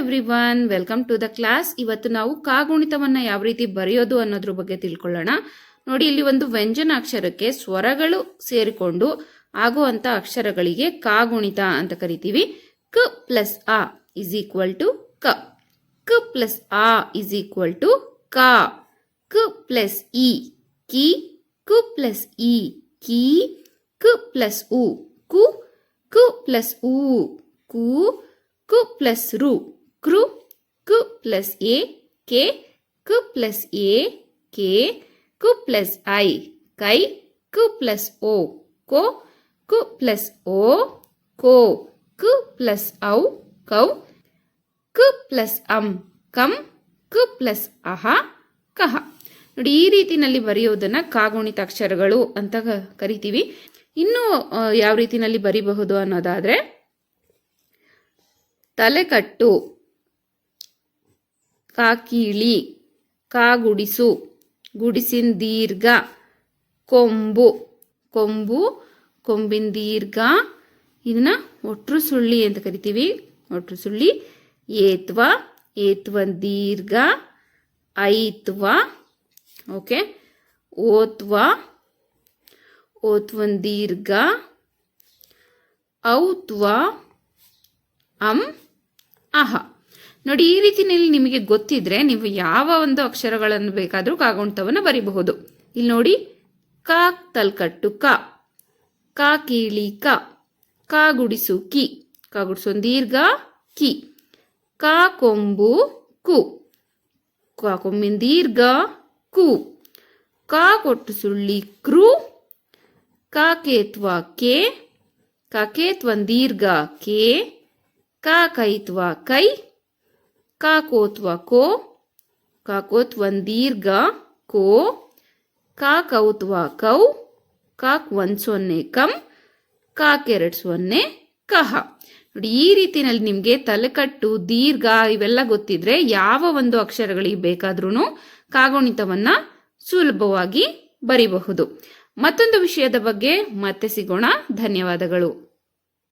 Everyone welcome to the class ಇವತ್ತು ನಾವು ಕಾಗುಣಿತವನ್ನ ಯಾವ ರೀತಿ ಬರೆಯೋದು ಅನ್ನೋದ್ರ ಬಗ್ಗೆ ತಿಳ್ಕೊಳ್ಳೋಣ. ನೋಡಿ, ಇಲ್ಲಿ ಒಂದು ವ್ಯಂಜನಾಕ್ಷರಕ್ಕೆ ಸ್ವರಗಳು ಸೇರಿಕೊಂಡು ಆಗುವಂತ ಅಕ್ಷರಗಳಿಗೆ ಕಾಗುಣಿತ ಅಂತ ಕರಿತೀವಿ. ಕ ಪ್ಲಸ್ ಆ ಇಸ್ ಈಕ್ವಲ್ ಟು ಕ. ಕ ಪ್ಲಸ್ ಆ ಇಸ್ ಈಕ್ವಲ್ ಟು ಕ. ಕ ಪ್ಲಸ್ ಇ, ಕಿ. ಕು ಪ್ಲಸ್ ಇ, ಕಿ. ಕ ಪ್ಲಸ್ ಉ, ಕು. ಕು ಪ್ಲಸ್ ಉ, ಕು. ಕು ಪ್ಲಸ್ ರು. ಕೃ, ಕು ಪ್ಲಸ್ ಎ, ಕೆ, ಕು ಪ್ಲಸ್ ಎ, ಕೆ, ಕು ಪ್ಲಸ್ ಐ, ಕೈ, ಕು ಪ್ಲಸ್ ಓ, ಕೋ, ಕು ಪ್ಲಸ್ ಓ, ಕೋ, ಕು ಪ್ಲಸ್ ಔ, ಕೌ, ಕು ಪ್ಲಸ್ ಅಂ, ಕಂ, ಕು ಪ್ಲಸ್ ಅಹ, ಕಹ. ನೋಡಿ, ಈ ರೀತಿನಲ್ಲಿ ಬರೆಯುವುದನ್ನ ಕಾಗುಣಿತ ಅಕ್ಷರಗಳು ಅಂತ ಕರಿತೀವಿ. ಇನ್ನು ಯಾವ ರೀತಿನಲ್ಲಿ ಬರಿಬಹುದು ಅನ್ನೋದಾದ್ರೆ, ತಲೆಕಟ್ಟು ಕಾಕೀಳಿ, ಕಾಗುಡಿಸು ಗುಡಿಸಿನ ದೀರ್ಘ ಕೊಂಬು ಕೊಂಬು ಕೊಂಬಿನ ದೀರ್ಘ ಇದನ್ನ ಒಟ್ರು ಸುಳ್ಳಿ ಅಂತ ಕರಿತೀವಿ. ಒಟ್ರು ಸುಳ್ಳಿ, ಏತ್ವ ಏತ್ವನ್ ದೀರ್ಘ ಐತ್ವ, ಓಕೆ, ಓತ್ವ ಓತ್ವನ್ ದೀರ್ಘ ಔತ್ವ, ಅಂ, ಅಹ. ನೋಡಿ, ಈ ರೀತಿಯಲ್ಲಿ ನಿಮಗೆ ಗೊತ್ತಿದ್ರೆ ನೀವು ಯಾವ ಒಂದು ಅಕ್ಷರಗಳನ್ನು ಬೇಕಾದರೂ ಕಾಗುಣಿತವನ್ನು ಬರಿಬಹುದು. ಇಲ್ಲಿ ನೋಡಿ, ಕ, ತಲ್ಕಟ್ಟು ಕ, ಕಾ, ಕೀಳಿ ಕ ಕ, ಗುಡಿಸು ಕಿ, ಕ, ಗುಡಿಸು ದೀರ್ಘ ಕಿ, ಕಾ, ಕೊಂಬು ಕು, ಕಾ ಕೊಂಬಿನ ದೀರ್ಘ ಕು, ಕಾ, ಕೊಟ್ಟು ಸುಳ್ಳಿ ಕ್ರು, ಕ, ಕೇತ್ವ ಕೆ ಕಾಕೇತ್ವ ಕೇತ್ವ ದೀರ್ಘ ಕೆ, ಕಾ, ಕೈತ್ವ ಕೈ ಕ ಕೋತ್ವ ಕೋ ಕಾಕೋತ್ ಒಂದು ದೀರ್ಘ ಕೋ ಕಾಕೌತ್ವ ಕೌತ್ವ ಕೌ ಕಾಕ್ ಒನ್ ಸೊನ್ನೆ ಕಂ ಕಾಕೆರಡ್ ಸೊನ್ನೆ ಕಹ. ನೋಡಿ, ಈ ರೀತಿನಲ್ಲಿ ನಿಮಗೆ ತಲೆಕಟ್ಟು, ದೀರ್ಘ ಇವೆಲ್ಲ ಗೊತ್ತಿದ್ರೆ ಯಾವ ಒಂದು ಅಕ್ಷರಗಳಿಗೆ ಬೇಕಾದ್ರೂ ಕಾಗುಣಿತವನ್ನ ಸುಲಭವಾಗಿ ಬರಿಬಹುದು. ಮತ್ತೊಂದು ವಿಷಯದ ಬಗ್ಗೆ ಮತ್ತೆ ಸಿಗೋಣ. ಧನ್ಯವಾದಗಳು.